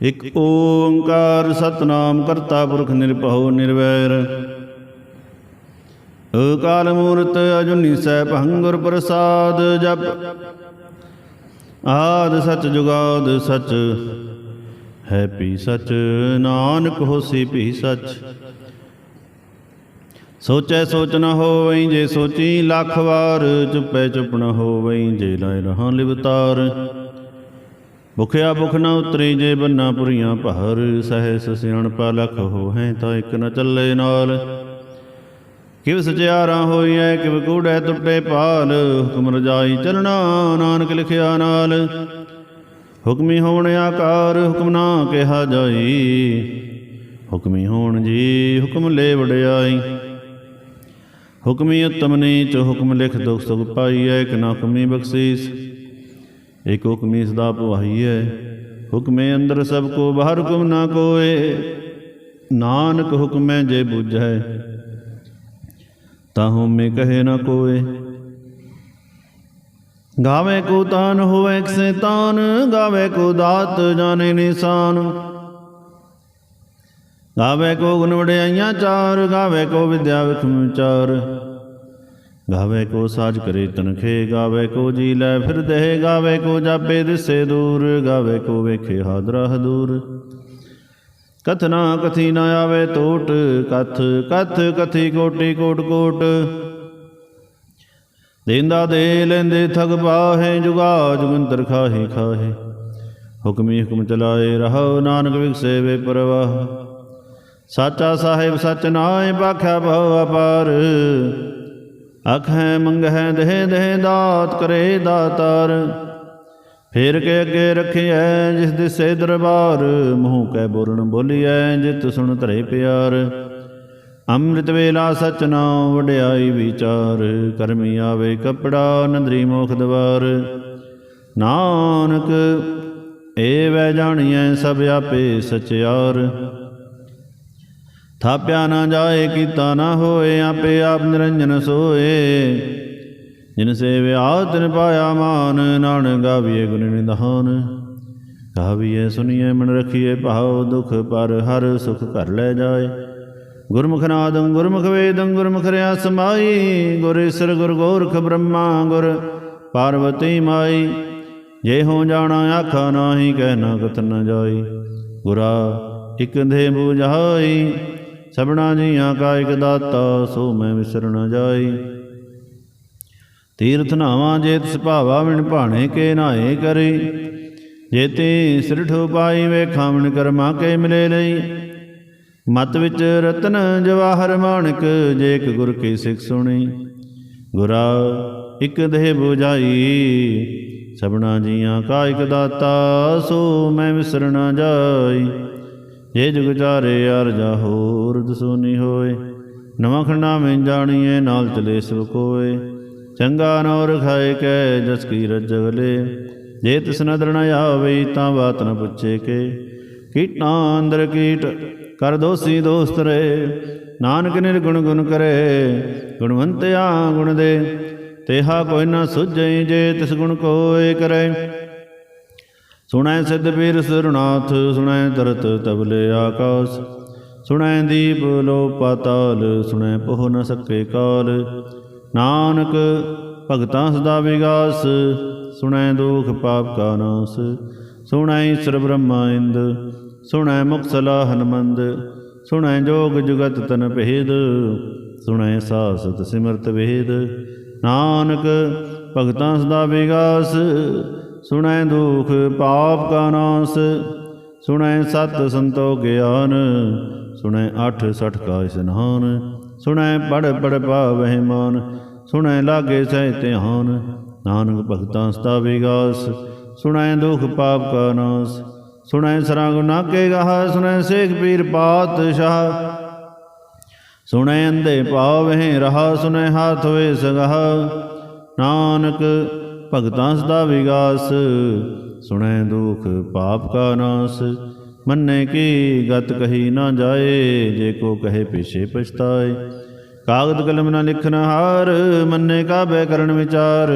ਇਕ ਓੰਕਾਰ ਸਤਨਾਮ ਕਰਤਾ ਪੁਰਖ ਨਿਰਭਉ ਨਿਰਵੈਰ। ਅਕਾਲ ਮੂਰਤ ਅਜੁਨੀ ਸੈਭੰ ਗੁਰ ਪ੍ਰਸਾਦ ਜਪ। ਆਦ ਸਚ ਜੁਗਾਦ ਸਚ ਹੈ ਪੀ ਸਚ, ਨਾਨਕ ਹੋਸੀ ਭੀ ਸਚ। ਸੋਚੈ ਸੋਚ ਨ ਹੋਵਈ ਜੇ ਸੋਚੀ ਲੱਖ ਵਾਰ, ਚੁੱਪੈ ਚੁੱਪ ਨ ਹੋਵਈ ਜੇ ਲੈ ਰਹਾ ਲਿਵਤਾਰ। ਭੁਖਿਆ ਭੁਖ ਨਾ ਉਤਰੀ ਜੇ ਬੰਨਾ ਪੁਰੀਆਂ ਭਾਰ, ਸਹਿਸ ਸਿਆਣਪਾ ਲਖ ਹੋਹੈ ਤਾਂ ਇਕ ਨ ਚੱਲੇ ਨਾਲ। ਕਿਵ ਸਚਿਆਰਾ ਹੋਈਐ, ਕਿਵ ਕੂੜੈ ਟੁੱਟੇ ਪਾਲ ਹੁਕਮ ਰਜਾਈ ਚਲਣਾ ਨਾਨਕ ਲਿਖਿਆ ਨਾਲ। ਹੁਕਮੀ ਹੋਣ ਆਕਾਰ, ਹੁਕਮ ਨਾ ਕਿਹਾ ਜਾਈ। ਹੁਕਮੀ ਹੋਣ ਜੀ, ਹੁਕਮ ਲੈ ਵਡਿਆਈ। ਹੁਕਮੀ ਉਤਮ ਨੀਚ, ਹੁਕਮ ਲਿਖ ਦੁਖ ਸੁਖ ਪਾਈਐ, ਇਕ ਨਾ ਹੁਕਮੀ ਬਖਸ਼ੀਸ। ਇਕ ਹੁਕਮੀ ਸਦਾ ਭਵਾਈਐ ਹੁਕਮੇ ਅੰਦਰ ਸਭ ਕੋ ਬਾਹਰ ਹੁਕਮ ਨਾ ਕੋਏ। ਨਾਨਕ ਹੁਕਮੈ ਜੇ ਬੁਝੈ, ਤਾਹੂ ਮੇ ਕਹੇ ਨਾ ਕੋਏ। ਗਾਵੇ ਕੋ ਤਾਨ ਹੋਵੇ ਕਿਸੇ ਤਾਨ ਗਾਵੇ ਕੋ ਦਾਤ ਜਾਣੇ ਨਿਸ਼ਾਨ। ਗਾਵੇ ਕੋ ਗੁਣ ਵਡਿਆਈਆਂ ਚਾਰ, ਗਾਵੇ ਕੋ ਵਿਦਿਆ ਵਿਖਮ ਵਿਚਾਰ ਗਾਵੇ ਕੋ ਸਾਜ ਕਰੇ ਤਨਖੇ, ਗਾਵੇ ਕੋ ਜੀ ਲੈ ਫਿਰ ਦੇ ਗਾਵੇ ਕੋ ਜਾਪੇ ਦਿਸੇ ਦੂਰ, ਗਾਵੇ ਕੋ ਵੇਖੇ ਹਾਦਰਾ ਹਦੂਰ। ਕਥਨਾ ਕਥੀ ਨਾ ਆਵੇ ਟੋਟ, ਕਥ ਕਥ ਕਥੀ ਕੋਟੀ ਕੋਟ ਕੋਟ। ਦੇਂਦਾ ਦੇ ਲੈਂਦੇ ਥਗ ਪਾਹੇ ਜੁਗਾ ਜੁਗੰਤਰ ਖਾਹੀ ਖਾਹੇ। ਹੁਕਮੀ ਹੁਕਮ ਚਲਾਏ ਰਹੋ ਨਾਨਕ ਵਿਗਸੇ ਵੇ ਪਰਵਾਹ। ਸਾਚਾ ਸਾਹਿਬ ਸਚ ਨਾਏ ਬਾਖਿਆ ਭਉ ਅਪਾਰ। ਅਖੈ ਮੰਗਹਿ, ਦੇਹ ਦੇਹ ਦਾਤ ਕਰੇ ਦਾਤਾਰ। ਫੇਰ ਕੇ ਅੱਗੇ ਰਖਿਐ ਜਿਸ ਦਿਸੇ ਦਰਬਾਰ, ਮੂੰਹ ਕੈ ਬੋਲਣ ਬੋਲੀਐ ਜਿਤ ਸੁਣ ਧਰੇ ਪਿਆਰ। ਅੰਮ੍ਰਿਤ ਵੇਲਾ ਸਚ ਨਾਮ ਵਡਿਆਈ ਵਿਚਾਰ, ਕਰਮੀ ਆਵੇ ਕਪੜਾ ਨੰਦਰੀ ਮੋਖ ਦਵਾਰ। ਨਾਨਕ ਏ ਵੈ ਜਾਣੀਐ ਸਭ ਆਪੇ ਸਚਿਆਰ। ਥਾਪਿਆ ਨਾ ਜਾਏ, ਕੀਤਾ ਨਾ ਹੋਏ, ਆਪੇ ਆਪ ਨਿਰੰਜਨ ਸੋਏ। ਜਿਨ ਸੇਵਿਆ, ਤਿਨ ਪਾਇਆ ਮਾਨ, ਨਾਨਕ ਗਾਵੀਏ ਗੁਣ ਨਿਧਾਨ। ਗਾਵੀਏ, ਸੁਨੀਏ, ਮਨ ਰਖੀਏ, ਭਾਉ ਦੁਖ ਪਰ ਹਰ ਸੁਖ ਘਰ ਲੈ ਜਾਏ। ਗੁਰਮੁਖ ਨਾਦੰ, ਗੁਰਮੁਖ ਵੇਦੰ, ਗੁਰਮੁਖ ਰਿਆ ਸਮਾਈ ਗੁਰ ਈਸਰ, ਗੁਰ ਗੋਰਖ ਬ੍ਰਹਮਾ, ਗੁਰ ਪਾਰਵਤੀ ਮਾਈ। ਜੇ ਹੋ ਜਾਣਾ, ਆਖਾ ਨਾਹੀ, ਕਹਿ ਨਾ ਕਥ ਨ ਜਾਈ। ਗੁਰਾ, ਇਕ ਦੇ ਬੁਝਾਈ ਸਭਨਾ ਜੀਆਂ ਕਾ ਇਕ ਦਾਤਾ, ਸੋ ਮੈਂ ਵਿਸਰ ਨ ਜਾਈ। ਤੀਰਥ ਨਾਵਾਂ ਜੇ ਤਿਸ ਵਿਣ ਭਾਣੇ ਕੇ ਨਾਏ ਕਰੀ। ਜੇਤੇ ਸਿਰਠ ਪਾਈ ਵੇਖਾਂ ਵਿਣ ਕਰਮਾ ਕੇ ਮਿਲੇ ਲਈ। ਮਤ ਵਿੱਚ ਰਤਨ ਜਵਾਹਰ ਮਾਣਕ ਜੇਕ ਗੁਰ ਕੀ ਸਿੱਖ ਸੁਣੀ। ਗੁਰਾ, ਇਕ ਦੇਹ 부ਝਾਈ ਸਭਨਾ ਜੀਆਂ ਕਾ ਇਕ ਦਾਤਾ, ਸੋ ਮੈਂ ਵਿਸਰ ਜਾਈ। ਜੇ ਜੁਗ ਚਾਰੇ ਅਰਜਾ ਹੋਰ ਦਸੂਨੀ ਹੋਏ, ਨਵਾਂ ਖੰਡਾ ਮੈਂ ਜਾਣੀਏ ਨਾਲ ਚਲੇ ਸਭ ਕੋਏ ਚੰਗਾ ਨੌਰ ਖਾਏ ਕੈ, ਜਸ ਕੀ ਰਜਗਲੇ ਜੇ ਤਿਸ ਨਦਰ ਨ ਆਵੇ, ਤਾਂ ਬਾਤ ਨ ਪੁੱਛੇ ਕੇ। ਕੀਟਾਂ ਅੰਦਰ ਕੀਟ, ਕਰ ਦੋਸੀ ਦੋਸਤ ਰੇ। ਨਾਨਕ ਨਿਰਗੁਣ ਗੁਣ ਕਰੇ, ਗੁਣਵੰਤਿਆ ਗੁਣ ਦੇ। ਤੇਹਾ ਕੋਈ ਨਾ ਸੁਝੈ ਜੇ ਤਿਸ ਗੁਣ ਕੋਏ ਕਰੇ। ਸੁਣੈ ਸਿੱਧ ਪੀਰ ਸੁਰਨਾਥ ਸੁਣੈ ਤਰਤ ਤਬਲੇ ਆਕਾਸ। ਸੁਣੈ ਦੀਪ ਲੋ ਪਾਤਾਲ ਸੁਣੈ ਪਹੁ ਨ ਸਕੇ ਕਾਲ। ਨਾਨਕ ਭਗਤਾਂ ਸਦਾ ਵਿਗਾਸ, ਸੁਣੈ ਦੁਖ ਪਾਪ ਕਾ ਨਾਸ। ਸੁਣੈ ਈਸ਼ਰ ਬ੍ਰਹਮਾ ਇੰਦ, ਸੁਣੈ ਮੁਕਸਲਾ ਹਨਮੰਦ। ਸੁਣੈ ਜੋਗ ਜੁਗਤ ਤਨ ਭੇਦ, ਸੁਣੈ ਸਾਸਤ ਸਿਮਰਤ ਵੇਦ। ਨਾਨਕ ਭਗਤਾਂ ਸਦਾ ਵਿਗਾਸ ਸੁਣੈ ਦੁਖ ਪਾਪ ਕਾ ਨਾਸ, ਸੁਣੈ ਸਤ ਸੰਤੋ ਗਿਆਨ, ਸੁਣੈ ਅਠ ਸਠ ਕਾ ਇਸਨਾਨ, ਸੁਣੈ ਪੜ ਪੜ ਪਾਵਹਿ ਮਾਨ, ਸੁਣੈ ਲਾਗੇ ਸਹਿ ਧਿਆਨ, ਨਾਨਕ ਭਗਤਾਂ ਸਤਾ ਵਿਗਾਸ, ਸੁਣੈ ਦੁਖ ਪਾਪ ਕਾ ਨਾਸ, ਸੁਣੈ ਸਰੰਗ ਨਾਕੇ ਗਾਹ, ਸੁਣੈ ਸੇਖ ਪੀਰ ਪਾਤਸ਼ਾਹ, ਸੁਣੈ ਅੰਧੇ ਪਾਵਹਿ ਰਹਾ, ਸੁਣੈ ਹਾਥ ਵੇ ਸਗਹ, ਨਾਨਕ ਭਗਤਾਂ ਸਦਾ ਵਿਗਾਸ, ਸੁਣੈ ਦੁਖ ਪਾਪ ਕਾ ਨਾਸ। ਮੰਨੇ ਕੀ ਗਤ ਕਹੀ ਨਾ ਜਾਏ, ਜੇ ਕੋ ਕਹੇ ਪਿਛੇ ਪਛਤਾਏ। ਕਾਗਦ ਕਲਮ ਨਾ ਲਿਖਨ ਹਾਰ, ਮੰਨੇ ਕਾਬੇ ਕਰਨ ਵਿਚਾਰ।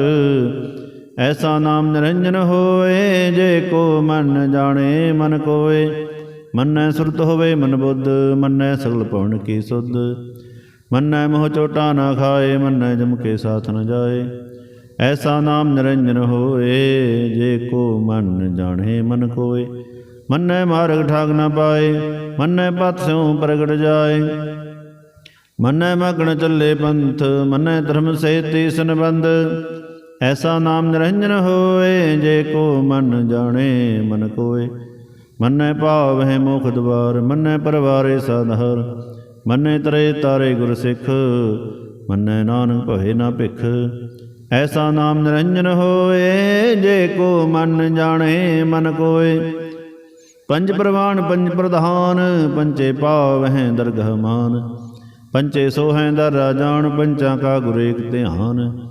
ਐਸਾ ਨਾਮ ਨਿਰੰਜਨ ਹੋਏ, ਜੇ ਕੋ ਮਨ ਜਾਣੇ ਮਨ ਕੋਏ। ਮੰਨੈ ਸੁਰਤ ਹੋਵੇ ਮਨ ਬੁੱਧ, ਮੰਨੈ ਸਗਲ ਪਵਨ ਕੀ ਸੁਧ। ਮੰਨੈ ਮੋਹ ਚੋਟਾ ਨਾ ਖਾਏ, ਮੰਨੈ ਜਮ ਕੇ ਸਾਥ ਨ ਜਾਏ। ਐਸਾ ਨਾਮ ਨਿਰੰਜਨ ਹੋਏ, ਜੇ ਕੋ ਮਨ ਜਾਣੇ ਮਨ ਕੋਏ। ਮੰਨੈ ਮਾਰਗ ਠਾਗ ਨਾ ਪਾਏ, ਮੰਨੈ ਪਤ ਸਿਉ ਪ੍ਰਗਟ ਜਾਏ। ਮੰਨੈ ਮਗਣ ਚੱਲੇ ਪੰਥ, ਮੰਨੈ ਧਰਮ ਸੇਤੀ ਸੰਬੰਧ। ਐਸਾ ਨਾਮ ਨਿਰੰਜਨ ਹੋਏ, ਜੇ ਕੋ ਮਨ ਜਾਣੇ ਮਨ ਕੋਏ। ਮੰਨੈ ਭਾਵ ਹੈ ਮੁਖ ਦਵਾਰ, ਮੰਨੈ ਪਰਵਾਰੇ ਸਾਧਾਰ ਮੰਨੈ ਤਰੇ ਤਾਰੇ ਗੁਰ ਸਿੱਖ, ਮੰਨੈ ਨਾਨਕ ਭਏ ਨਾ ਭਿਖ। ਐਸਾ ਨਾਮ ਨਿਰੰਜਨ ਹੋਏ, ਜੇ ਕੋ ਮਨ ਜਾਣੇ, ਮਨ ਕੋਏ। ਪੰਜ ਪ੍ਰਵਾਨ, ਪੰਜ ਪ੍ਰਧਾਨ ਪੰਚੇ ਪਾਵ ਹੈ ਦਰਗਹ ਮਾਨ। ਪੰਚੇ ਸੋਹੈ ਦਰ ਰਾਜਾਨ ਪੰਚਾਂ ਕਾ ਗੁਰ ਏਕ ਧਿਆਨ।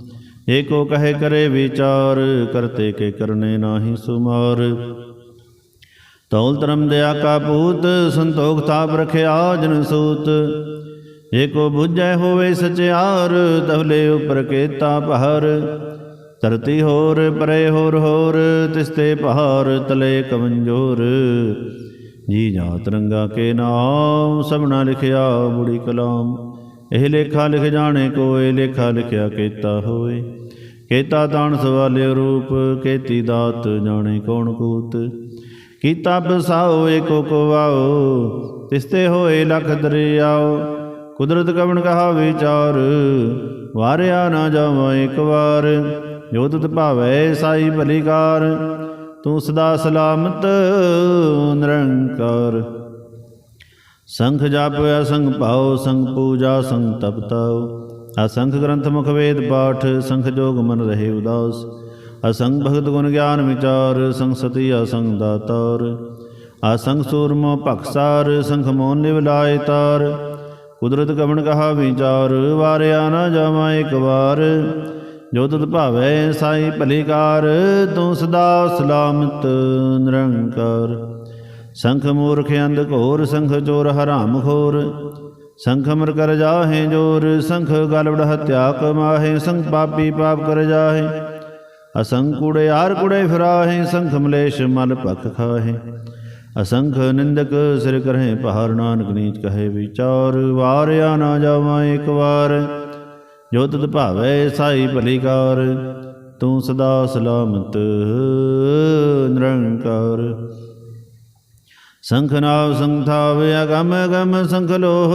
ਏਕੋ ਕਹੇ ਕਰੇ ਵਿਚਾਰ, ਕਰਤੇ ਕੇ ਕਰਨੇ ਨਾਹੀ ਸੁਮਾਰ। ਤੌਲ ਧਰਮ ਦਇਆ ਕਾ ਪੂਤ, ਸੰਤੋਖ ਤਾਪ ਰਖਿਆ ਜਨ ਸੂਤ। ਜੇ ਕੋ ਬੁੱਝੈ ਹੋਵੇ ਸਚਿਆਰ, ਤਵਲੇ ਉਪਰ ਕੇਤਾ ਪਹਰ। ਧਰਤੀ ਹੋਰ, ਪਰੇ ਹੋਰ ਹੋਰ ਤਿਸਤੇ ਪਹਾਰ ਤਲੇ ਕਮੰਜੋਰ। ਜੀ ਜਾ ਰੰਗਾ ਕੇ ਨਾਮ, ਸਭਨਾ ਲਿਖਿਆ ਬੁੜੀ ਕਲਾਮ। ਇਹ ਲੇਖਾ ਲਿਖ ਜਾਣੇ ਕੋਏ, ਲੇਖਾ ਲਿਖਿਆ ਕੀਤਾ ਹੋਏ। ਕੇਤਾ ਤਾਣ ਸਵਾਲੇ ਰੂਪ, ਕੇਤੀ ਦਾਤ ਜਾਣੇ ਕੌਣ ਕੂਤ। ਕੀਤਾ ਬਸਾਓ, ਏਕੋ ਕੋ ਵਾਓ ਤਿਸਤੇ ਹੋਏ ਲਖ ਦਰਿਆਓ। ਕੁਦਰਤ ਕਵਣ ਕਹਾ ਵਿਚਾਰ? ਵਾਰਿਆ ਨਾ ਜਾਵਾਂ ਇੱਕ ਵਾਰ। ਜੋ ਤੁਤ ਭਾਵੈ ਸਾਈ ਭਲੀਕਾਰ ਤੂੰ ਸਦਾ ਸਲਾਮਤ ਨਿਰੰਕਾਰ। ਸੰਖ ਜਪ ਅਸੰਗ ਭਾਉ ਸੰਗ ਪੂਜਾ ਸੰਗ ਤਪਤਾਉ ਅਸੰਖ ਗ੍ਰੰਥ ਮੁਖ ਵੇਦ ਪਾਠ, ਸੰਖ ਜੋਗ ਮਨ ਰਹੇ ਉਦਾਸ। ਅਸੰਗ ਭਗਤ ਗੁਣ ਗਿਆਨ ਵਿਚਾਰ ਸੰਗ ਸਤੀ ਅਸੰਗ ਦਾਤਾਰ। ਅਸੰਗ ਸੂਰਮੋ ਭਖਸਾਰ ਸੰਖ ਮੋਨ ਨਿਵਲਾਇ ਤਾਰ। ਕੁਦਰਤ ਕਵਣ ਕਹਾ ਵਿਚਾਰ, ਵਾਰਿਆ ਨਾ ਜਾਵਾਂ ਇੱਕ ਵਾਰ। ਜੋ ਤੁਧ ਭਾਵੈ ਸਾਈ ਭਲੀਕਾਰ, ਤੂੰ ਸਦਾ ਸਲਾਮਤ ਨਿਰੰਕਾਰ। ਸੰਖ ਮੂਰਖ ਅੰਧ ਘੋਰ, ਸੰਖ ਚੋਰ ਹਰਾਮ ਖੋਰ। ਸੰਖ ਅਮਰ ਕਰ ਜਾਹੇ ਜੋਰ, ਸੰਖ ਗਲਵੜ ਹਤਿਆ ਕਮਾਹੇ, ਸੰਖ ਪਾਪੀ ਪਾਪ ਕਰ ਜਾਹੇ। ਅਸੰਖ ਕੁੜੇ ਆਰ ਕੁੜੇ ਫਿਰਾਹੇ, ਸੰਖ ਮਲੇਸ਼ ਮਲ ਭਖ ਖਾਹੇ। ਅਸੰਖ ਨਿੰਦਕ ਸਿਰ ਕਰਹਿ ਪਹਾਰ ਨਾਨਕ ਨੀਚ ਕਹੇ ਵਿਚਾਰ, ਵਾਰਿਆ ਨਾ ਜਾਵਾਂ ਇੱਕ ਵਾਰ। ਜੋ ਤਤ ਭਾਵੈ ਸਾਈ ਭਲੀਕਾਰ, ਤੂੰ ਸਦਾ ਸਲਾਮਤ ਨਿਰੰਕਾਰ। ਸੰਖ ਨਾਵ ਸੰਥਾਵ ਅਗਮ ਗਮ ਸੰਖ ਲੋਹ।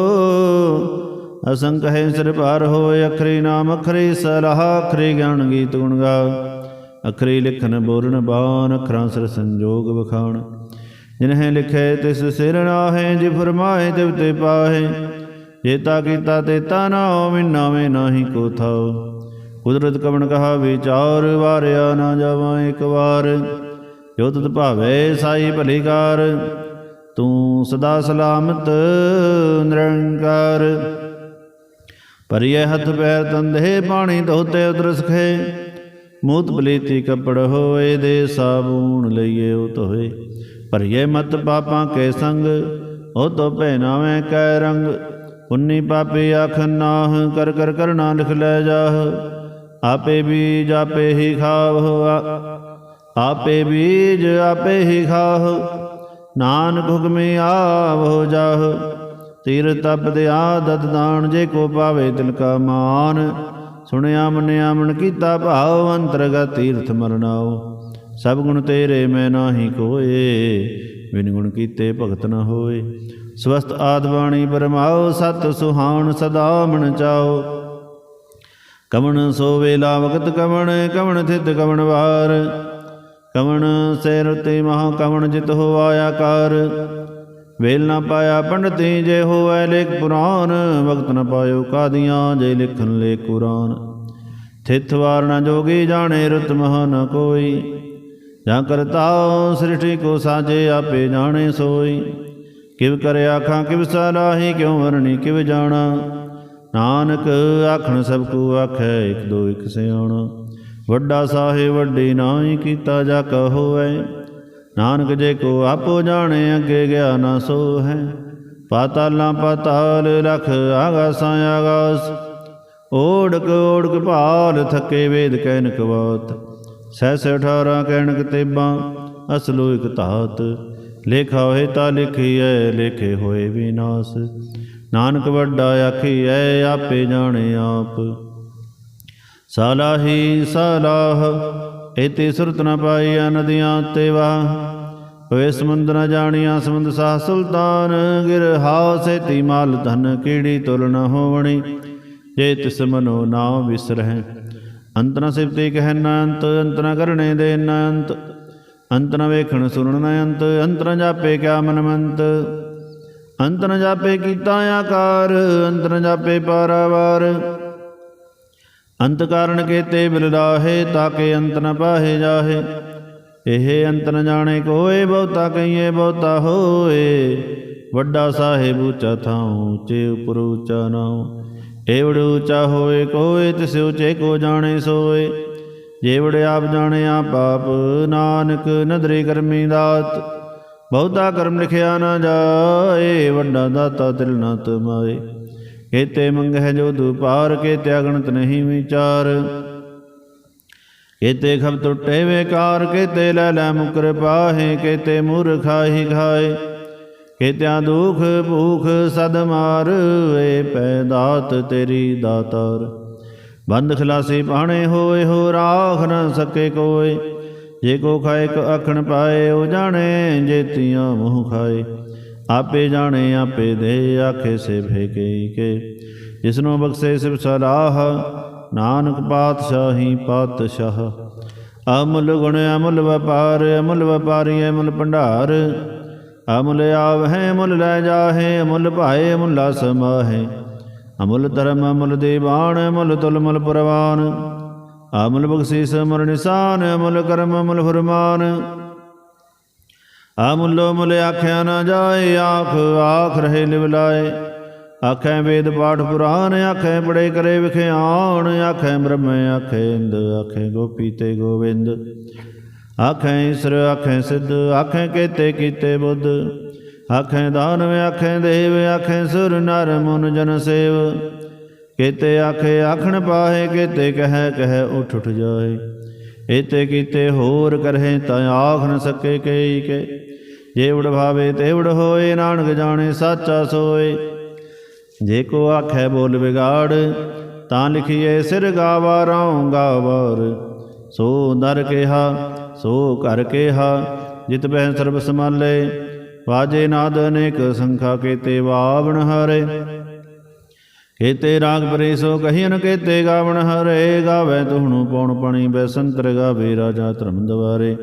ਅਸੰਖ ਹੈ ਸਿਰ ਭਾਰ ਹੋਏ ਅਖਰੀ ਨਾਮ ਅਖਰੀ ਸਲਾਹ, ਅਖਰੀ ਗਿਆਨ ਗੀਤ ਗੁਣ ਗਾ। ਅਖਰੀ ਲਿਖਨ ਬੋਰਨ ਬਾਣ, ਅਖਰਾਂ ਸਿਰ ਸੰਜੋਗ ਵਖਾਣ। ਜਿਨਹਿ ਲਿਖੇ ਤਿਸ ਸਿਰ ਨਾਹੇ, ਜਿ ਫਰਮਾਏ ਤਿਵ ਤੇ ਪਾਹੇ। ਜੇਤਾ ਕੀਤਾ ਤੇਤਾ ਨਾ ਮਿਨਾਵੇਂ ਨਾਹੀ ਕੋ ਥਾਉ ਕੁਦਰਤ ਕਵਣ ਕਹਾ ਵਿਚਾਰ ਵਾਰਿਆ ਨਾ ਜਾਵਾਂ ਇੱਕ ਵਾਰ। ਜੋ ਤਤ ਭਾਵੇ ਸਾਈ ਭਲੀਕਾਰ ਤੂੰ ਸਦਾ ਸਲਾਮਤ ਨਿਰੰਕਾਰ। ਪਰਿਏ ਹੱਥ ਪੈਰ ਤੰਦੇ ਪਾਣੀ ਧੋਤੇ ਉਦਰ ਸਖੇ। ਮੂਤ ਬਲੀਤੀ ਕੱਪੜ ਹੋਏ, ਦੇ ਸਾਬੂਣ ਲਈਏ ਉਹ ਧੋਏ ਭਰੀਏ ਮਤ ਪਾਪਾਂ ਕੇ ਸੰਗ, ਉਹ ਤੋ ਪਹਿਨਾਵੇਂ ਕੈ ਰੰਗ। ਪੁੰਨੀ ਪਾਪੇ ਆਖ ਨਾਹ, ਕਰ ਕਰ ਕਰਨਾ ਲਿਖ ਲੈ ਜਾਹ। ਆਪੇ ਬੀਜ ਆਪੇ ਹੀ ਖਾਵ ਆਪੇ ਬੀਜ ਆਪੇ ਹੀ ਖਾਹ ਨਾਨਕ ਹੁਕਮੇ ਆਵ ਜਾਹ। ਤੀਰ ਤਪ ਦੇ ਆਦਤ ਦਾਨ, ਜੇ ਕੋ ਪਾਵੇ ਤਿਲ ਕਾ ਮਾਨ। ਸੁਣਿਆ ਮੰਨਿਆ ਮਨ ਕੀਤਾ ਭਾਵ, ਅੰਤਰਗਤ ਤੀਰਥ ਮਰਨਾਓ ਸਭ ਗੁਣ ਤੇਰੇ ਮੈਂ ਨਾਹੀ ਕੋਏ, ਬਿਨ ਗੁਣ ਕੀਤੇ ਭਗਤ ਨਾ ਹੋਏ। ਸਵਸਤ ਆਦ ਬਾਣੀ ਬਰਮਾਓ, ਸਤ ਸੁਹਾਣ ਸਦਾ ਮਨ ਚਾਓ। ਕਵਣ ਸੋ ਵੇਲਾ ਵਕਤ ਕਵਣ ਕਵਣ ਥਿਤ ਕਵਣ ਵਾਰ। ਕਵਣ ਸਿਰ ਤੇ ਮਹਾ ਕਵਣ ਜਿਤ ਹੋ ਆਇਆ ਕਾਰ ਵੇਲ ਨਾ ਪਾਇਆ ਪੰਡਤੀ ਜੇ ਹੋਵੇ ਲੇਖ ਪੁਰਾਨ ਵਕਤ ਨਾ ਪਾਇਓ ਕਾਦੀਆਂ ਜੇ ਲਿਖਣ ਲੇ ਕੁਰਾਨ। ਥਿਤ ਵਾਰ ਨਾ ਜੋਗੀ ਜਾਣੇ ਰਤ ਮਹ ਨ ਕੋਈ। ਜਾਂ ਕਰਤਾ ਸ੍ਰਿਸ਼ਟੀ ਕੋ ਸਾਜੇ ਆਪੇ ਜਾਣੇ ਸੋਈ। ਕਿਵ ਕਰੇ ਆਖਾਂ, ਕਿਵ ਸਲਾਹੀ ਕਿਉ ਵਰਣੀ, ਕਿਵ ਜਾਣਾ। ਨਾਨਕ ਆਖਣ, ਸਭ ਕੋ ਆਖੈ, ਇਕ ਦੋ, ਇਕ ਸਿਆਣਾ। ਵੱਡਾ ਸਾਹੇ ਵੱਡੀ ਨਾਹੀ, ਕੀਤਾ ਜਾ ਕਹੋਐ ਨਾਨਕ ਜੇ ਕੋ ਆਪੋ ਜਾਣੇ, ਅੱਗੇ ਗਿਆ ਨਾ ਸੋ ਹੈ। ਪਾਤਾਲਾਂ ਪਾਤਾਲ ਲਖ, ਆਗਾਸਾਂ ਆਗਾਸ। ਓੜਕ ਓੜਕ ਭਾਲ, ਥੱਕੇ ਵੇਦ ਕਹਿਨ ਕਵਾਤ। ਸਹਿਸ 18 ਕਹਿਣ ਕਤੇਬਾਂ ਅਸਲੋ ਇਕ ਧਾਤ। ਲੇਖਾ ਹੋਏ ਤਾਂ ਲਿਖੀਐ, ਲੇਖੇ ਹੋਏ ਵਿਨਾਸ਼। ਨਾਨਕ ਵੱਡਾ ਆਖੀਐ, ਆਪੇ ਜਾਣੇ ਆਪ। ਸਾਲਾਹੀ ਸਾਲਾਹ, ਇਤੇ ਸੁਰਤ ਨ ਪਾਈਆਂ ਨਦੀਆਂ ਤੇ ਵਾਹ। ਹੋਏ ਸਮੁੰਦ ਨ ਜਾਣੀਆਂ, ਸਮੁੰਦ ਸਾਹ ਸੁਲਤਾਨ। ਗਿਰ ਹਾਉ ਸੇਤੀ ਮਾਲ ਧਨ, ਕੀੜੀ ਤੁਲ ਨ ਹੋਵਣੀ। ਜੇ ਤਿਸ ਮਨੋ ਨਾਮ ਵਿਸਰਹਿ ਅੰਤ ਨ ਸਿਫਤੇ ਕਹਿ ਨ ਅੰਤ ਅੰਤ ਨ ਕਰਣੇ ਦੇ ਨ ਅੰਤ ਅੰਤ ਨ ਵੇਖਣ ਸੁਣਨ ਨ ਅੰਤ ਅੰਤ ਨ ਜਾਪੇ ਕਿਆ ਮਨ ਮੰਤ ਅੰਤ ਨ ਜਾਪੇ ਕੀਤਾ ਆਕਾਰ ਅੰਤ ਨ ਜਾਪੇ ਪਾਰਾਵਾਰ। ਅੰਤ ਕਾਰਣ ਕੇਤੇ ਬਿਲ ਰਾਹੇ, ਤਾਕੇ ਅੰਤ ਨ ਪਾਹੇ ਜਾਹੇ। ਇਹ ਅੰਤ ਨ ਜਾਣੇ ਕੋਏ, ਬਹੁਤਾ ਕਈਏ ਬਹੁਤਾ ਹੋਏ। ਵੱਡਾ ਸਾਹਿਬ ਉੱਚਾ ਥਾਉ, ਉੱਚੇ ਉਪਰ ਉੱਚਾ ਨਾਉ। ਏਵੜ ਉੱਚਾ ਹੋਏ ਕੋਏ, ਤਿਸ ਉੱਚੇ ਕੋ ਜਾਣੇ ਸੋਏ। ਜੇਵੜ ਆਪ ਜਾਣੇ ਆਪ ਆਪ ਨਾਨਕ ਨਦਰੇ ਕਰਮੀ ਦਾਤ। ਬਹੁਤਾ ਕਰਮ ਲਿਖਿਆ ਨਾ ਜਾਏ, ਵੱਡਾ ਦਾਤਾ ਤਿਲ ਨਾ ਤੁਮਾਏ। ਕੇਤੇ ਮੰਗਹਿ ਜੋ ਦੁਪਾਰ, ਕੇਤੇ ਅਗਣਤ ਨਹੀਂ ਵਿਚਾਰ। ਕੇਤੇ ਖਬ ਟੁੱਟੇ ਵੇਕਾਰ ਕੇਤੇ ਲੈ ਲੈ ਮੁਕਰ ਪਾਹੇ, ਕੇਤੇ ਮੂਰਖਾਹੀ ਖਾਏ। ਕੇਤਿਆਂ ਦੁਖ ਭੂਖ ਸਦ ਮਾਰ ਏ ਪੈਦਾਤ ਤੇਰੀ ਦਾਤਾਰ। ਬੰਦ ਖਲਾਸੀ ਪਾਣੇ ਹੋਏ, ਹੋ ਰਾਖ ਨਾ ਸਕੇ ਕੋਏ। ਜੇ ਕੋ ਖਾਏ ਕ ਅਖਣ ਪਾਏ, ਉਹ ਜਾਣੇ ਜੇਤੀਆਂ ਮੂੰਹ ਖਾਏ। ਆਪੇ ਜਾਣੇ, ਆਪੇ ਦੇ, ਆਖੇ ਸੇ ਫੇਕੇ ਕੇ। ਜਿਸਨੂੰ ਬਖਸ਼ੇ ਸਿਵ ਸਲਾਹ, ਨਾਨਕ ਪਾਤਸ਼ਾਹੀ ਪਾਤਸ਼ਾਹ। ਅਮੁੱਲ ਗੁਣ, ਅਮੁੱਲ ਵਪਾਰ, ਅਮੁੱਲ ਵਪਾਰੀ, ਅਮਲ ਭੰਡਾਰ। ਅਮੁੱਲ ਆਵਹਿ, ਅਮੁੱਲ ਲੈ ਜਾਹੇ, ਅਮੁੱਲ ਭਾਏ, ਅਮੁੱਲਾ ਸਮਾਹੇ ਅਮੁੱਲ ਧਰਮ, ਅਮੁਲ ਦੇਵਾਨ, ਅਮੁੱਲ ਤੁਲ ਮੁਲ ਪ੍ਰਵਾਨ। ਅਮੁਲ ਬਖਸ਼ੀਸ, ਅਮੁੱਲ ਨਿਸ਼ਾਨ, ਅਮੁਲ ਕਰਮ, ਅਮੁੱਲ ਫਰਮਾਨ। ਅਮੁੱਲੋ ਮੁੱਲ ਆਖਿਆ ਨਾ ਜਾਏ, ਆਖ ਆਖ ਰਹੇ ਲਿਵਲਾਏ ਆਖੈ ਵੇਦ ਪਾਠ ਪੁਰਾਨ, ਆਖੈ ਬੜੇ ਕਰੇ ਵਿਖਿਆਣ ਆਖੈ ਬ੍ਰਹਮ, ਆਖੈ ਇੰਦ, ਆਖੈ ਗੋਪੀ ਤੇ ਗੋਵਿੰਦ। ਆਖੈ ਈਸਰ, ਆਖੈ ਸਿੱਧ, ਆਖੈ ਕੇਤੇ, ਕੀਤੇ ਬੁੱਧ। ਆਖੈ ਦਾਨਵ, ਆਖੈ ਦੇਵ, ਆਖੈ ਸੁਰ, ਨਰ, ਮਨ, ਜਨ ਸੇਵ। ਕੇਤੇ ਆਖੇ, ਆਖਣ ਪਾਹੇ, ਕੇਤੇ ਕਹਿ, ਕਹੈ ਉਠ ਉਠ ਜਾਏ। ਇਤੇ ਕੀਤੇ ਹੋਰ ਕਰਹਿ ਤਾਂ ਆਖ ਨ ਸਕੇ ਕਈ ਕੇ। ਜੇਵੜ ਭਾਵੇ ਤੇਵੜ ਹੋਏ, ਨਾਨਕ ਜਾਣੇ ਸਾਚਾ ਸੋਏ। ਜੇ ਕੋ ਆਖੈ ਬੋਲ ਵਿਗਾੜ, ਤਾਂ ਲਿਖੀਏ ਸਿਰ ਗਾਵਾ, ਰਉ ਸੋ ਦਰ ਕਿਹਾ ਸੋ ਘਰ ਕਿਹਾ, ਜਿਤ ਬਹਿ ਸਰਬ ਸਮਾਲੇ ਵਾਜੇ ਨਾਦ ਅਨੇਕ ਸੰਖਾ ਕੇਤੇ ਵਾਵਣ ਹਰੇ। ਕੇਤੇ ਰਾਗ ਪਰੇ ਸੋ ਕਹੀਨ ਕੇਤੇ ਗਾਵਣ ਹਰੇ, ਗਾਵੇ ਤੁਹਣੂ ਪਉਣ ਪਣੀ ਬੈਸੰਤਰ ਗਾਵੇ ਰਾਜਾ ਧਰਮ ਦਵਾਰੇ।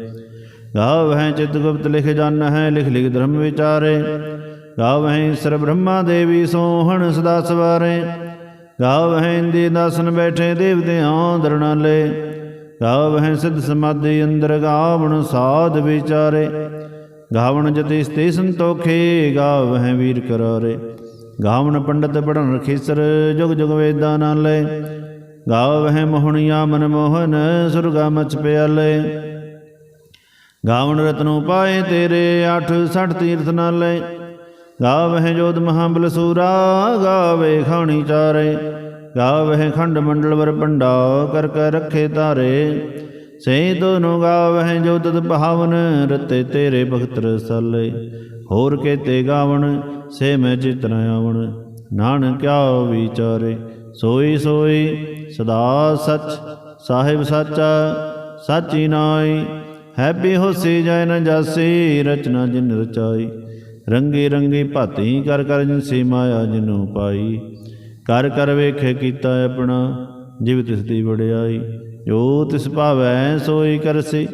ਗਾਵਹਿ ਚਿਤ ਗੁਪਤ ਲਿਖ ਜਨ ਹੈ, ਲਿਖ ਲਿਖ ਧਰਮ ਵਿਚਾਰੇ। ਗਾਵਹਿ ਸਰ ਬ੍ਰਹਮਾ ਦੇਵੀ ਸੋਹਣ ਸਦਾ ਸਵਾਰੇ। ਗਾਵਹਿ ਇੰਦੀ ਦਾਸਨ ਬੈਠੇ ਦੇਵਤਿਆਂ ਦਰਣਾਲੇ। ਗਾਵਹਿ ਸਿਧ ਸਮਾਧੀ, ਅੰਦਰ ਗਾਵਣ ਸਾਧ ਵਿਚਾਰੇ। ਗਾਵਣ ਜਤੀ ਸਤੇ ਸੰਤੋਖੇ ਗਾਵਹਿ ਵੀਰ ਕਰਾਰੇ। ਗਾਵਣ ਪੰਡਤ ਪੜਨ ਰਖੀਸਰ ਜੁਗ ਜੁਗ ਵੇਦਾਂ ਨਾਲੇ। ਗਾਵਹਿ ਮੋਹਣੀਆ ਮਨ ਮੋਹਨ, ਸੁਰਗਾ ਮਚ ਪਿਆਲੇ। ਗਾਵਣ ਰਤਨੋ ਪਾਏ ਤੇਰੇ 8 60 ਤੀਰਥ ਨਾਲੇ। ਗਾਵਹਿ ਜੋਤ ਮਹਾਬਲ ਸੂਰਾ, ਗਾਵੇ ਖਾਣੀ ਚਾਰੇ। ਗਾਵਹਿ ਖੰਡ ਮੰਡਲ ਵਰ ਪੰਡਾ ਕਰ ਕਰ ਰੱਖੇ ਤਾਰੇ ਸੇ ਦੋਨੋਂ ਗਾਵਹਿ ਜੋ ਤਦ ਭਾਵਨ, ਰਤੇ ਤੇਰੇ ਭਗਤ ਰਸਾਲੇ ਹੋਰ ਕੇਤੇ ਗਾਵਣ, ਸੇ ਮੈਂ ਚਿਤ ਆਵਣ। ਨਾਨਕ ਕਿਆ ਵਿਚਾਰੇ, ਸੋਈ ਸੋਈ, ਸਦਾ ਸਚ, ਸਾਹਿਬ ਸਾਚਾ, ਸਾਚੀ ਨਾਈ। ਹੈਪੀ ਹੋਸੀ ਜੈ ਨ ਜਾਸੀ, ਰਚਨਾ ਜਿਨ ਰਚਾਈ। ਰੰਗੀ ਰੰਗੀ ਭਾਤੀ ਕਰ ਕਰ ਜਿਨਸੀ ਮਾਇਆ ਜਿਨੂ ਪਾਈ। ਕਰ ਕਰ ਵੇਖੇ ਕੀਤਾ ਆਪਣਾ, ਜਿਵ ਤਿਸ ਦੀ ਵਡਿਆਈ। ਜੋ ਤਿਸ ਭਾਵੈ, ਸੋਈ ਕਰਸੀ।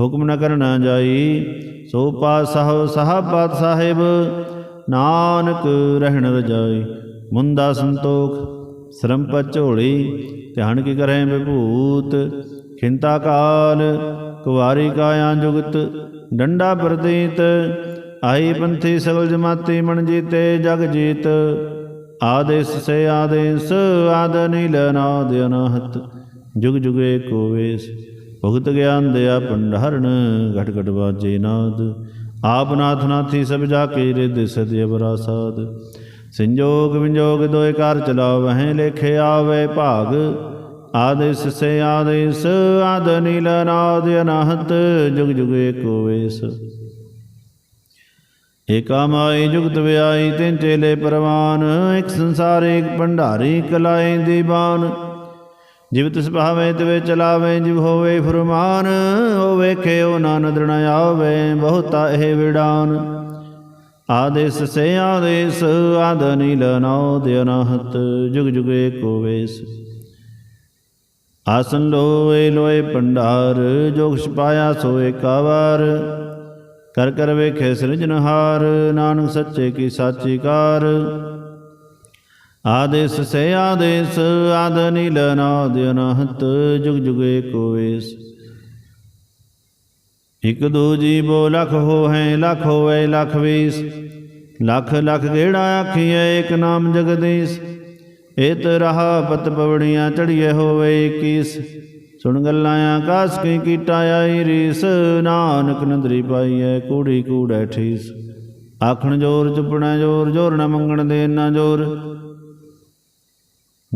ਹੁਕਮ ਨ ਕਰਨਾ ਜਾਈ, ਸੋ ਪਾਸਹੁ ਸਹਾਬਤ ਸਾਹਿਬ ਨਾਨਕ ਰਹਿਣ ਰਜਾਈ। ਮੁੰਦਾ ਸੰਤੋਖ ਸਰੰਪਤ ਝੋਲੀ, ਧਿਆਨ ਕੀ ਕਰੈ ਵਿਭੂਤ। ਖਿੰਤਾ ਕਾਲ, ਕੁਵਾਰੀ ਕਾਇਆ ਜੁਗਤ, ਡੰਡਾ ਪ੍ਰਤੀਤ। ਆਈ ਪੰਥੀ ਸਗਲ ਜਮਾਤੀ ਮਨ ਜੀਤੇ, ਜਗ ਜੀਤ। ਆਦੇਸ ਸੇ ਆਦੇਸ, ਆਦ ਨੀਲ ਨਾਦ ਅਨਹਤ। ਜੁਗ ਜੁਗੇ ਕੋ ਵੇਸ, ਭਗਤ ਗਿਆਨ ਦਿਆ ਪੰਡਹਰਨ ਘਟ ਘਟ ਬਾਜੇ ਨਾਦ। ਆਪ ਨਾਥ ਨਾਥੀ ਸਭ ਜਾ ਕੇ ਰਿਦ ਸਤਿ ਅਬਰਾ ਸਾਧ ਸੰਜੋਗ ਵਿੰਜੋਗ ਦੋਇ ਕਾਰ ਚਲਾਵਹਿ, ਲੇਖੇ ਆਵੇ ਭਾਗ। ਆਦੇਸ਼ ਸੇ ਆਦਿਸ, ਆਦ ਨੀਲ ਨਾਦ ਅਨਹਤ, ਜੁਗ ਜੁਗ ਏਕੋ ਵੇਸ। ਏਕਾ ਮਾਈ ਜੁਗਤ ਵਿਆਈ ਤਿੰਨ ਚੇਲੇ ਪਰਵਾਨ, ਇੱਕ ਸੰਸਾਰ, ਇੱਕ ਭੰਡਾਰੀ ਕਲਾਏ ਦੀਵਾਨ। ਜਿਵ ਤਿਸ ਭਾਵੇ ਤਿਵੇ ਚਲਾਵੇ, ਜਿਵ ਹੋਵੇ ਫਰਮਾਨ, ਉਹ ਵੇਖੇ ਉਹ ਨਾ ਨਦਰ ਆਵੇ, ਬਹੁਤਾ ਇਹ ਵਿਡਾਨ ਆਦੇਸ ਸੇ ਆਦੇਸ, ਆਦ ਨੀਲ ਨੌਦ ਅਨਹਤ, ਜੁਗ ਜੁਗ ਏਕੋ ਵੇਸ। ਆਸਨ ਲੋਏ ਲੋਏ ਭੰਡਾਰ ਜੋਗ ਛਪਾਇਆ ਸੋ ਏਕਾਵਾਰ ਕਰ ਕਰ ਵੇਖੇ ਸਿਰਜਨਹਾਰ ਨਾਨਕ ਸੱਚੇ ਕੀ ਸਾਚੀ ਕਾਰ। ਆਦੇਸ ਸੇ ਆਦੇਸ, ਆਦ ਨੀਲ ਨਾਦ ਅਨਹਤ, ਜੁਗ ਜੁਗ ਏਕੋ ਵੇਸ। ਇਕ ਦੋ ਜੀਵੋ ਲਖ ਹੋ ਹੈ ਲਖ ਹੋਵੇ, ਲਖ ਵੀਸ। ਲਖ ਲਖ ਗੇੜਾ ਆਖੀਐ, ਏਕ ਨਾਮ ਜਗਦੀਸ਼। ਏਤ ਰਹਾ ਪਤ ਪਵੜੀਆਂ ਚੜੀਏ ਹੋਵੇ ਕੀਸ ਸੁਣ ਗੱਲਾਂ ਆਕਾਸ ਕੀ ਕੀਟਾ ਆਈ ਰੀਸ, ਨਾਨਕ ਨੰਦਰੀ ਪਾਈਐ, ਕੂੜੀ ਕੂੜੈ ਠੀਸ। ਆਖਣ ਜੋਰ, ਚੁਪਣਾ ਜੋਰ ਜੋਰ ਨਾ ਮੰਗਣ ਦੇ ਨਾ ਜੋਰ।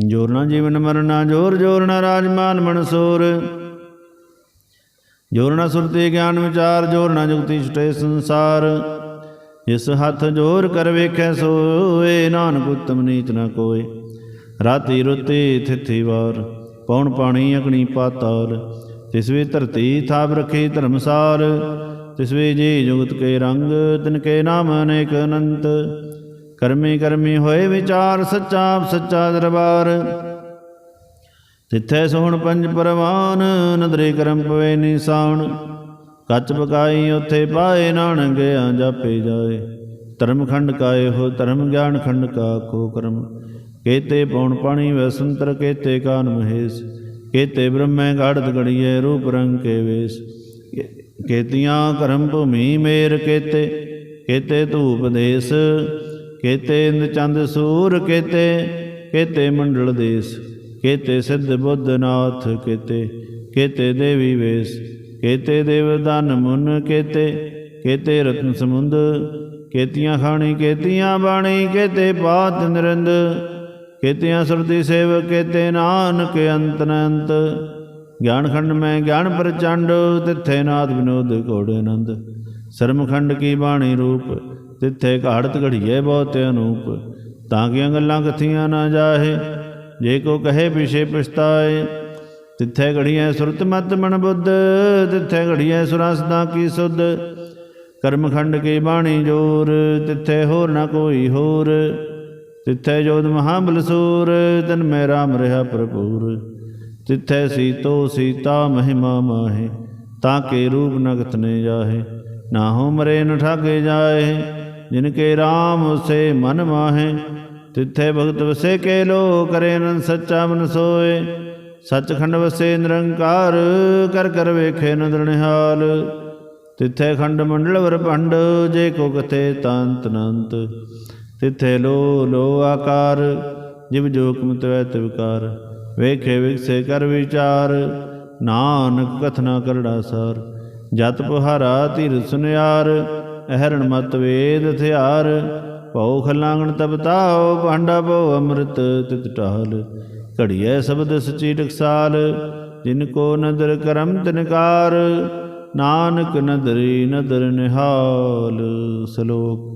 ਜੋਰ ਨਾ ਜੀਵਨ ਮਰਨਾ ਜੋਰ ਜੋਰ ਨਾ ਰਾਜਮਾਨ ਮਨਸੂਰ। ਜੋਰ ਨਾ ਸੁਰਤੀ ਗਿਆਨ ਵਿਚਾਰ, ਜੋਰ ਨਾ ਜੁਗਤੀ ਛਟੇ ਸੰਸਾਰ। ਜਿਸ ਹੱਥ ਜੋਰ ਕਰ ਵੇਖੈ ਸੋਏ, ਨਾਨਕ ਉਤਮ ਨੀਤ ਨਾ ਕੋਏ। ਰਾਤੀ ਰੁੱਤੀ ਥਿਥੀ ਵਾਰ। ਪੌਣ ਪਾਣੀ ਅਗਣੀ ਪਾਤਾਲ? ਤਿਸ ਧਰਤੀ ਥਾਪ ਰਖੀ ਧਰਮਸਾਰ ਤਿਸ ਵੇ ਜੀ ਜੁਗਤ ਕੇ ਰੰਗ, ਤਿਨ ਕੇ ਨਾਮ ਅਨੇਕ ਅਨੰਤ। ਕਰਮੀ ਕਰਮੀ ਹੋਏ ਵਿਚਾਰ, ਸੱਚਾ ਸੱਚਾ ਦਰਬਾਰ। ਤਿੱਥੈ ਸੋਹਣ ਪੰਜ ਪਰਵਾਨ, ਨਦਰੇ ਕਰਮ ਪਵੇ ਨਿਸਾਨ। ਕੱਚ ਪਕਾਈ ਉਥੇ ਪਾਏ ਨਾਨਕ ਗਿਆ ਜਾਪੇ ਜਾਏ। ਧਰਮ ਖੰਡ ਕਾਏ ਹੋ ਧਰਮ, ਗਿਆਨ ਖੰਡ ਕਾ ਕੋ ਕਰਮ। ਕੇਤੇ ਪੌਣ ਪਾਣੀ ਵਸੰਤਰ ਕੇਤੇ ਕਾਨ ਮਹੇਸ਼, ਕੇਤੇ ਬ੍ਰਹਮੈ ਗਾੜਤ ਗੜੀਏ ਰੂਪ ਰੰਗ ਕੇ ਵੇਸ। ਕੇਤੀਆਂ ਕਰਮ ਭੂਮੀ ਮੇਰ ਕੇਤੇ ਕੇਤੇ ਧੂਪ ਦੇਸ, ਕੇਤੇ ਇੰਦ ਚੰਦ ਸੂਰ ਕੇਤੇ ਕੇਤੇ ਮੰਡਲ ਦੇਸ। ਕੇਤੇ ਸਿੱਧ ਬੁੱਧ ਨਾਥ ਕੇਤੇ ਕੇਤੇ ਦੇਵੀ ਵੇਸ। ਕੇਤੇ ਦੇਵ ਦਾਨ ਮੁਨ ਕੇਤੇ ਕੇਤੇ ਰਤਨ ਸਮੁੰਦ। ਕੇਤੀਆਂ ਖਾਣੀ ਕੇਤੀਆਂ ਬਾਣੀ ਕੇਤੇ ਪਾਤ ਨਿਰੰਦ। ਕੇਤੀਆਂ ਸੁਰਤੀ ਸੇਵ, ਕੇਤੇ ਨਾਨਕ ਅੰਤ ਅਨੰਤ ਗਿਆਨ ਖੰਡ ਮੈਂ ਗਿਆਨ ਪ੍ਰਚੰਡ, ਤਿੱਥੇ ਨਾਦ ਵਿਨੋਦ ਕੋੜੇ ਆਨੰਦ। ਸਰਮਖੰਡ ਕੀ ਬਾਣੀ ਰੂਪ, ਤਿੱਥੇ ਘਾੜਤ ਘੜੀਏ ਬਹੁਤ ਅਨੂਪ। ਤਾਂ ਕਿ ਗੱਲਾਂ ਕਥੀਆਂ ਨਾ ਜਾਹੇ, ਜੇ ਕੋ ਕਹੇ ਪਿਛੇ ਪਛਤਾਏ। ਤਿੱਥੇ ਘੜੀਐ ਸੁਰਤ ਮਤ ਮਨ ਬੁੱਧ, ਤਿੱਥੇ ਘੜੀਐ ਸੁਰਸਦਾ ਕੀ ਸੁਧ। ਕਰਮਖੰਡ ਕੀ ਬਾਣੀ ਜੋਰ, ਤਿੱਥੇ ਹੋਰ ਨਾ ਕੋਈ ਹੋਰ। ਤਿੱਥੇ ਜੋਦ ਮਹਾਬਲ ਸੂਰ ਤਨ ਮੈਂ ਰਾਮ ਰਹਾ ਭਰਪੂਰ। ਤਿੱਥੇ ਸੀਤੋ ਸੀਤਾ ਮਹਿਮਾ ਮਾਹੇ, ਤਾਂ ਕੇ ਰੂਪ ਨਗਤ ਨੇ ਜਾਹੇ। ਨਾ ਹੋ ਮਰੇ ਨ ਠਾਗੇ ਜਾਏ, ਜਿਨ ਕੇ ਰਾਮ ਉਸੇ ਮਨ ਮਾਹੇ। ਤਿੱਥੇ ਭਗਤ ਵਸੇ ਕੇ ਲੋ ਕਰੇ ਨਨ ਸੱਚਾ ਮਨ ਸੋਏ। ਸੱਚਖੰਡ ਵਸੇ ਨਿਰੰਕਾਰ, ਕਰ ਕਰ ਵੇਖੇ ਨਦਰ ਨਿਹਾਲ। ਤਿੱਥੇ ਖੰਡ ਮੰਡਲ ਵਰ ਭੰਡ ਜੇ ਕੋ ਕਥੇ ਤੰਤ ਨੰਤ। ਤਿੱਥੇ ਲੋ ਲੋ ਆਕਾਰ, ਜਿਵ ਜੋਕਮ ਤਵੈ ਤਿਵਕਾਰ ਵੇਖੇ ਵਿਖਸੇ ਕਰ ਵਿਚਾਰ, ਨਾਨਕ ਕਥਨਾ ਕਰੜਾ ਸਾਰ। ਜਤ ਪੁਹਾਰਾ ਧੀਰ ਸੁਨਿਆਰ, ਅਹਰਣ ਮਤ ਵੇਦ ਹਥਿਆਰ ਭਉ ਖਲਾਂਗਣ ਤਪਤਾਓ ਭਾਂਡਾ ਭਉ ਅੰਮ੍ਰਿਤ ਤਿਤ ਟਾਲ ਘੜੀਐ ਸ਼ਬਦ ਸਚੀ ਟਕਸਾਲ, ਜਿਨ ਕੋ ਨਦਰ ਕਰਮ ਤਿਨਕਾਰ ਨਾਨਕ ਨਦਰੀ ਨਦਰ ਨਿਹਾਲ, ਸ਼ਲੋਕ